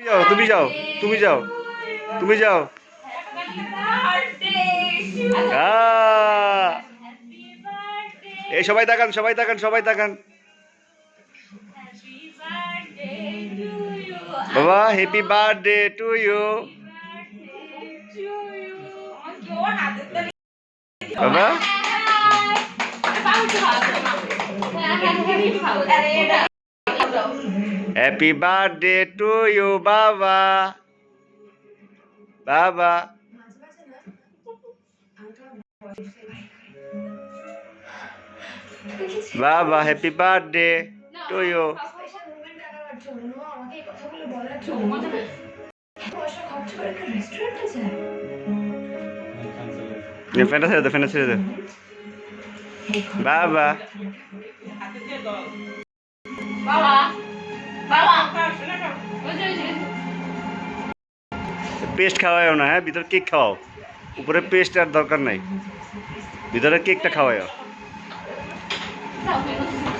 যাও তুমি যাও তুমি যাও তুমি যাও! এই সবাই তাকান সবাই তাকান সবাই তাকান। বাবা হ্যাপি বার্থডে টু ইউ বাবা। হ্যাপি বার্থডে টু ইউ বাবা বাবা বাবা হ্যাপি বার্থডে টু ইউ ফ্যানটা ছেড়ে দে ফ্যানটা ছেড়ে দে বাবা পেস্ট খাওয়াও না হ্যাঁ? ভিতরে কেক খাওয়াও। উপরে পেস্ট আর দরকার নাই। ভিতরে কেকটা খাওয়াও